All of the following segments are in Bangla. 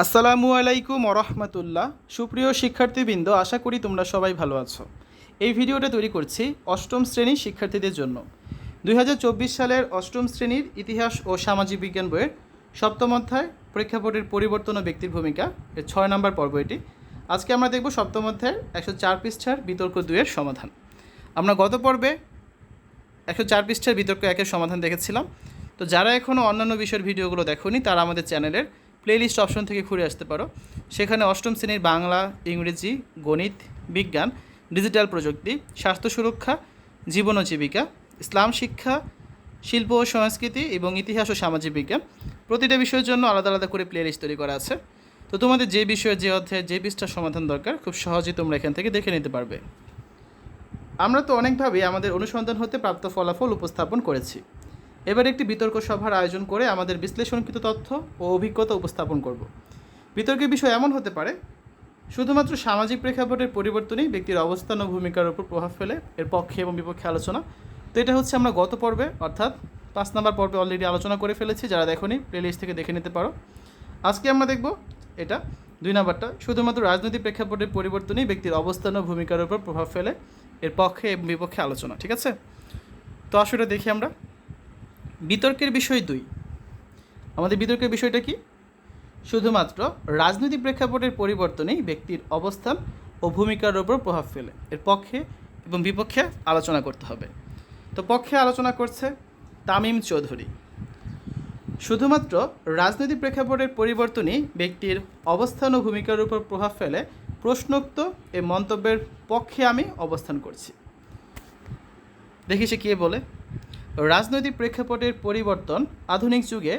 আসসালামু আলাইকুম ওরহমতুল্লাহ। সুপ্রিয় শিক্ষার্থীবৃন্দ, আশা করি তোমরা সবাই ভালো আছো। এই ভিডিওটা তৈরি করছি অষ্টম শ্রেণির শিক্ষার্থীদের জন্য। দু হাজার চব্বিশ সালের অষ্টম শ্রেণির ইতিহাস ও সামাজিক বিজ্ঞান বইয়ের সপ্তম অধ্যায়, প্রেক্ষাপটের পরিবর্তন ও ব্যক্তির ভূমিকা এর ছয় নম্বর পর্ব এটি। আজকে আমরা দেখব সপ্তম অধ্যায়ের একশো চার পৃষ্ঠার বিতর্ক দুয়ের সমাধান। আমরা গত পর্বে একশো চার পৃষ্ঠার বিতর্ক একের সমাধান দেখেছিলাম। তো যারা এখনও অন্যান্য বিষয়ের ভিডিওগুলো দেখোনি, তারা আমাদের চ্যানেলের প্লেলিস্ট অপশন থেকে ঘুরে আসতে পারো। সেখানে অষ্টম শ্রেণির বাংলা, ইংরেজি, গণিত, বিজ্ঞান ডিজিটাল প্রযুক্তি, স্বাস্থ্য সুরক্ষা, জীবন ও জীবিকা, ইসলাম শিক্ষা, শিল্প ও সংস্কৃতি এবং ইতিহাস ও সামাজিক বিজ্ঞান। প্রতিটা বিষয়ের জন্য আলাদা আলাদা করে প্লেলিস্ট তৈরি করা আছে। তো তোমাদের যে বিষয়ে, যে অধ্যায়ে, যে পৃষ্ঠার সমাধান দরকার, খুব সহজেই তোমরা এখান থেকে দেখে নিতে পারবে। আমরা তো অনেকভাবে আমাদের অনুসন্ধান হতে প্রাপ্ত ফলাফল উপস্থাপন করেছি। এবার একটি বিতর্ক সভার আয়োজন করে আমাদের বিশ্লেষণকৃত তথ্য ও অভিজ্ঞতা উপস্থাপন করব। বিতর্কের বিষয় এমন হতে পারে, শুধুমাত্র সামাজিক প্রেক্ষাপটের পরিবর্তনই ব্যক্তির অবস্থান ও ভূমিকার উপর প্রভাব ফেলে এর পক্ষে এবং বিপক্ষে আলোচনা। তো এটা হচ্ছে আমরা গত পর্বে, অর্থাৎ পাঁচ নম্বর পর্বে অলরেডি আলোচনা করে ফেলেছি, যারা দেখোনি প্লেলিস্ট থেকে দেখে নিতে পারো। আজকে আমরা দেখব এটা, দুই নাম্বারটা, শুধুমাত্র রাজনৈতিক প্রেক্ষাপটের পরিবর্তনই ব্যক্তির অবস্থান ও ভূমিকার উপর প্রভাব ফেলে, এর পক্ষে এবং বিপক্ষে আলোচনা, ঠিক আছে? তো আসলে দেখি আমরা। বিতর্কের বিষয় দুই। আমাদের বিতর্কের বিষয়টা কি? শুধুমাত্র রাজনৈতিক প্রেক্ষাপটের পরিবর্তনেই ব্যক্তির অবস্থান ও ভূমিকার উপর প্রভাব ফেলে। এর পক্ষে এবং বিপক্ষে আলোচনা করতে হবে। তো পক্ষে আলোচনা করছে তামিম চৌধুরী। শুধুমাত্র রাজনৈতিক প্রেক্ষাপটের পরিবর্তনই ব্যক্তির অবস্থান ও ভূমিকার উপর প্রভাব ফেলে প্রশ্নোক্ত এই মন্তব্যের পক্ষে আমি অবস্থান করছি। দেখি সে কে বলে। রাজনৈতিক প্রেক্ষাপটের পরিবর্তন আধুনিক যুগে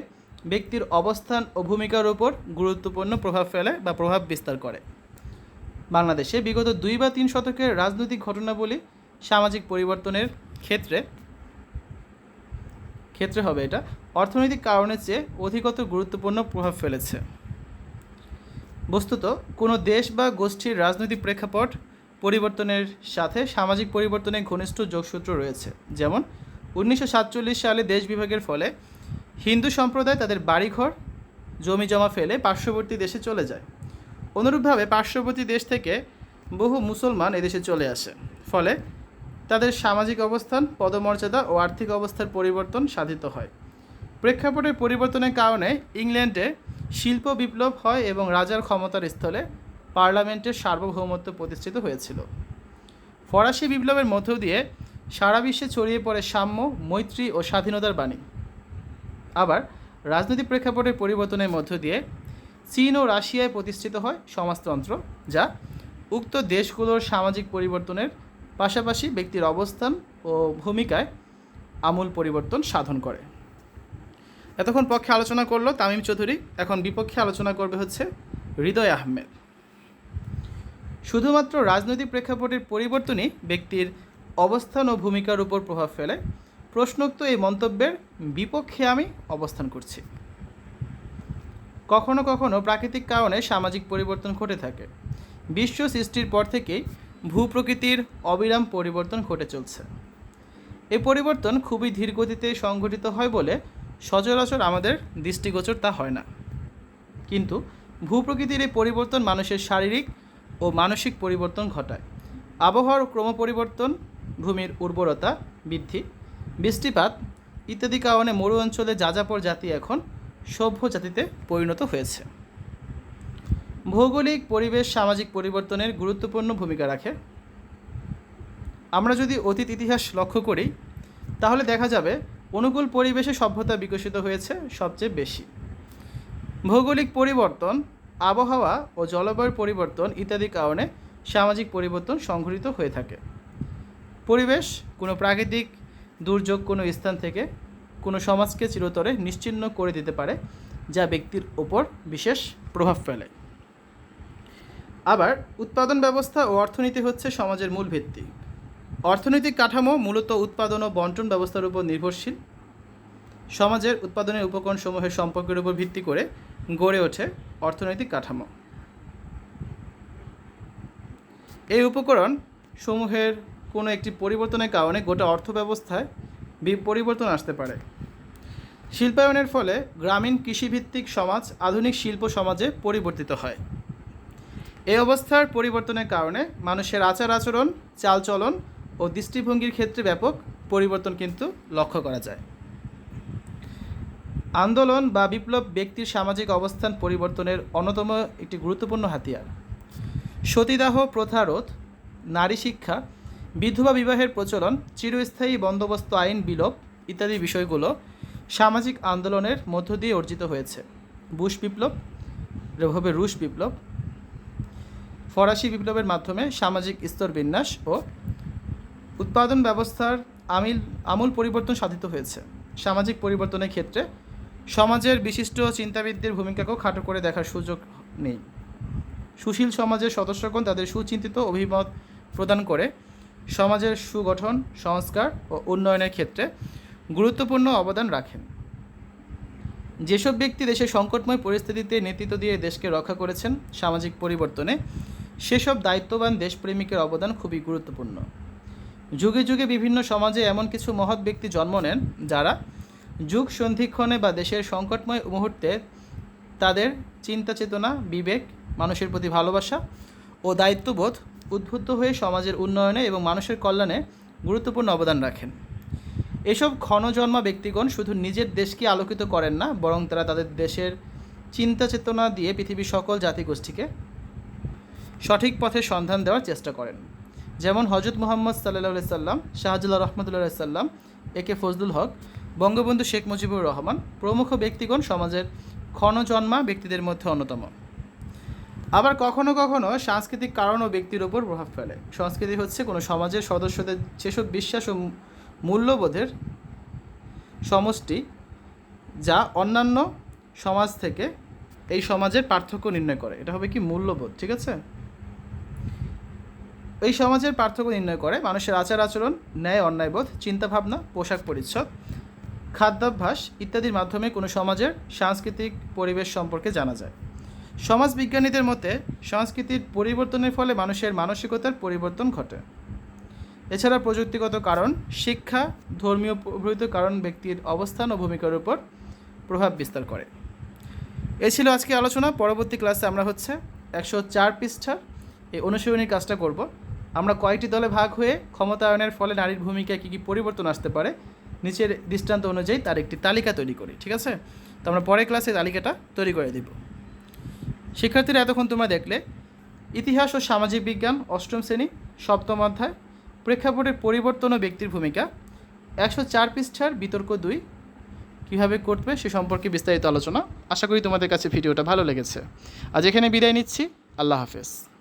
ব্যক্তির অবস্থান ও ভূমিকার উপর গুরুত্বপূর্ণ প্রভাব ফেলে বা প্রভাব বিস্তার করে। বাংলাদেশে বিগত দুই বা তিন শতকের রাজনৈতিক ঘটনাবলী সামাজিক পরিবর্তনের ক্ষেত্রে ক্ষেত্রে হবে এটা, অর্থনৈতিক কারণের চেয়ে অধিকতর গুরুত্বপূর্ণ প্রভাব ফেলেছে। বস্তুত, কোনো দেশ বা গোষ্ঠীর রাজনৈতিক প্রেক্ষাপট পরিবর্তনের সাথে সামাজিক পরিবর্তনের ঘনিষ্ঠ যোগসূত্র রয়েছে, যেমন উনিশশো সাতচল্লিশ সালে দেশ বিভাগের ফলে হিন্দু সম্প্রদায় তাদের বাড়িঘর, জমি জমা ফেলে পার্শ্ববর্তী দেশে চলে যায়। অনুরূপভাবে পার্শ্ববর্তী দেশ থেকে বহু মুসলমান এদেশে চলে আসে। ফলে তাদের সামাজিক অবস্থান, পদমর্যাদা ও আর্থিক অবস্থার পরিবর্তন সাধিত হয়। প্রেক্ষাপটের পরিবর্তনের কারণে ইংল্যান্ডে শিল্প বিপ্লব হয় এবং রাজার ক্ষমতার স্থলে পার্লামেন্টের সার্বভৌমত্ব প্রতিষ্ঠিত হয়েছিল। ফরাসি বিপ্লবের মধ্য দিয়ে সারা বিশ্বে ছড়িয়ে পড়ে সাম্য, মৈত্রী ও স্বাধীনতার বাণী। আবার রাজনৈতিক প্রেক্ষাপটের পরিবর্তনের মধ্য দিয়ে চীন ও রাশিয়ায় প্রতিষ্ঠিত হয় সমাজতন্ত্র, যা উক্ত দেশগুলোর সামাজিক পরিবর্তনের পাশাপাশি ব্যক্তির অবস্থান ও ভূমিকায় আমূল পরিবর্তন সাধন করে। এতক্ষণ পক্ষে আলোচনা করল তামিম চৌধুরী। এখন বিপক্ষে আলোচনা করবে হচ্ছে হৃদয় আহমেদ। শুধুমাত্র রাজনৈতিক প্রেক্ষাপটের পরিবর্তনই ব্যক্তির অবস্থান ও ভূমিকার উপর প্রভাব ফেলে। প্রশ্নোক্ত এই মন্তব্যের বিপক্ষে আমি অবস্থান করছি। কখনো কখনো প্রাকৃতিক কারণে সামাজিক পরিবর্তন ঘটে থাকে। বিশ্ব সৃষ্টির পর থেকেই ভূপ্রকৃতির অবিরাম পরিবর্তন ঘটে চলছে। এই পরিবর্তন খুবই ধীর গতিতে সংঘটিত হয় বলে সচরাচর আমাদের দৃষ্টিগোচর তা হয় না। কিন্তু ভূপ্রকৃতির এই পরিবর্তন মানুষের শারীরিক ও মানসিক পরিবর্তন ঘটায়। আবহাওয়ার ক্রমপরিবর্তন ভূমির উর্বরতা বৃদ্ধি। বৃষ্টিপাত ইত্যাদি কারণে মরু অঞ্চলে যাযাপর জাতি এখন সভ্য জাতিতে পরিণত হয়েছে। ভৌগোলিক পরিবেশ সামাজিক পরিবর্তনের গুরুত্বপূর্ণ ভূমিকা রাখে। আমরা যদি অতীত ইতিহাস লক্ষ্য করি, তাহলে দেখা যাবে অনুকূল পরিবেশে সভ্যতা বিকশিত হয়েছে সবচেয়ে বেশি। ভৌগোলিক পরিবর্তন, আবহাওয়া ও জলবায়ুর পরিবর্তন ইত্যাদি কারণে সামাজিক পরিবর্তন সংঘটিত হয়ে থাকে। পরিবেশ, কোনো প্রাকৃতিক দুর্যোগ কোনো স্থান থেকে কোনো সমাজকে চিরতরে নিশ্চিহ্ন করে দিতে পারে, যা ব্যক্তির ওপর বিশেষ প্রভাব ফেলে। আবার, উৎপাদন ব্যবস্থা ও অর্থনীতি হচ্ছে সমাজের মূল ভিত্তি। অর্থনৈতিক কাঠামো মূলত উৎপাদন ও বন্টন ব্যবস্থার উপর নির্ভরশীল। সমাজের উৎপাদনের উপকরণসমূহের সম্পর্কের উপর ভিত্তি করে গড়ে ওঠে অর্থনৈতিক কাঠামো। এই উপকরণ সমূহের কোনো একটি পরিবর্তনের কারণে গোটা অর্থব্যবস্থায় পরিবর্তন আসতে পারে। শিল্পায়নের ফলে গ্রামীণ কৃষিভিত্তিক সমাজ আধুনিক শিল্প সমাজে পরিবর্তিত হয়। এই অবস্থার পরিবর্তনের কারণে মানুষের আচার আচরণ, চালচলন ও দৃষ্টিভঙ্গির ক্ষেত্রে ব্যাপক পরিবর্তন কিন্তু লক্ষ্য করা যায়। আন্দোলন বা বিপ্লব ব্যক্তির সামাজিক অবস্থান পরিবর্তনের অন্যতম একটি গুরুত্বপূর্ণ হাতিয়ার। সতীদাহ প্রথা রোধ নারী শিক্ষা বিধবা বিবাহের প্রচলন, চিরস্থায়ী বন্দোবস্ত আইন বিলোপ ইত্যাদি বিষয়গুলো সামাজিক আন্দোলনের মধ্য দিয়ে অর্জিত হয়েছে। বুশ বিপ্লব এভাবে রুশ বিপ্লব, ফরাসি বিপ্লবের মাধ্যমে সামাজিক স্তর বিন্যাস ও উৎপাদন ব্যবস্থার আমিল, আমূল পরিবর্তন সাধিত হয়েছে। সামাজিক পরিবর্তনের ক্ষেত্রে সমাজের বিশিষ্ট চিন্তাবিদদের ভূমিকাকেও খাটো করে দেখার সুযোগ নেই। সুশীল সমাজের সদস্যগণ তাদের সুচিন্তিত অভিমত প্রদান করে সমাজের সুগঠন, সংস্কার ও উন্নয়নের ক্ষেত্রে গুরুত্বপূর্ণ অবদান রাখেন। যেসব ব্যক্তি দেশের সংকটময় পরিস্থিতিতে নেতৃত্ব দিয়ে দেশকে রক্ষা করেছেন সামাজিক পরিবর্তনে, সেসব দায়িত্ববান দেশপ্রেমিকের অবদান খুবই গুরুত্বপূর্ণ। যুগে যুগে বিভিন্ন সমাজে এমন কিছু মহৎ ব্যক্তি জন্ম নেন যারা যুগ সন্ধিক্ষণে বা দেশের সংকটময় মুহূর্তে তাদের চিন্তা চেতনা বিবেক, মানুষের প্রতি ভালোবাসা ও দায়িত্ববোধ উদ্বুদ্ধ হয়ে সমাজের উন্নয়নে এবং মানুষের কল্যাণে গুরুত্বপূর্ণ অবদান রাখেন। এসব ক্ষণজন্মা ব্যক্তিগণ শুধু নিজের দেশকে আলোকিত করেন না, বরং তারা তাদের দেশের চিন্তা চেতনা দিয়ে পৃথিবীর সকল জাতিগোষ্ঠীকে সঠিক পথে সন্ধান দেওয়ার চেষ্টা করেন। যেমন হজরত মোহাম্মদ সাল্লাহ সাল্লাম শাহজুল্লাহ রহমতুল্লাহ সাল্লাম এ কে ফজলুল হক, বঙ্গবন্ধু শেখ মুজিবুর রহমান প্রমুখ ব্যক্তিগণ সমাজের ক্ষণজন্মা ব্যক্তিদের মধ্যে অন্যতম। আবার কখনো কখনো সাংস্কৃতিক কারণ ও ব্যক্তির ওপর প্রভাব ফেলে। সংস্কৃতি হচ্ছে কোনো সমাজের সদস্যদের যেসব বিশ্বাস ও মূল্যবোধের সমষ্টি যা অন্যান্য সমাজ থেকে এই সমাজের পার্থক্য নির্ণয় করে। এটা হবে কি মূল্যবোধ, ঠিক আছে? এই সমাজের পার্থক্য নির্ণয় করে, মানুষের আচার আচরণ, ন্যায়, অন্যায়বোধ, চিন্তাভাবনা, পোশাক পরিচ্ছদ, খাদ্যাভ্যাস ইত্যাদির মাধ্যমে কোনো সমাজের সাংস্কৃতিক পরিবেশ সম্পর্কে জানা যায়। সমাজ বিজ্ঞানীদের মতে, সংস্কৃতির পরিবর্তনের ফলে মানুষের মানসিকতার পরিবর্তন ঘটে। এছাড়া প্রযুক্তিগত কারণ, শিক্ষা, ধর্মীয় প্রভৃত কারণ ব্যক্তির অবস্থান ও ভূমিকার উপর প্রভাব বিস্তার করে। এ ছিল আজকে আলোচনা। পরবর্তী ক্লাসে আমরা হচ্ছে একশো চার পৃষ্ঠা। এই অনুশীলনীর কাজটা করব। আমরা কয়েকটি দলে ভাগ হয়ে ক্ষমতায়নের ফলে নারীর ভূমিকায় কী কী পরিবর্তন আসতে পারে, নিচের দৃষ্টান্ত অনুযায়ী তার একটি তালিকা তৈরি করি, ঠিক আছে? তো আমরা পরের ক্লাসে তালিকাটা তৈরি করে দিব। শিক্ষার্থীরা এতক্ষণ তোমরা দেখলে, ইতিহাস ও সামাজিক বিজ্ঞান, অষ্টম শ্রেণি, সপ্তম অধ্যায়, প্রেক্ষাপটের পরিবর্তন ও ব্যক্তির ভূমিকা, একশো চার পৃষ্ঠার বিতর্ক দুই, কীভাবে করবে সে সম্পর্কে বিস্তারিত আলোচনা। আশা করি তোমাদের কাছে ভিডিওটা ভালো লেগেছে। আজ এখানে বিদায় নিচ্ছি। আল্লাহ হাফেজ।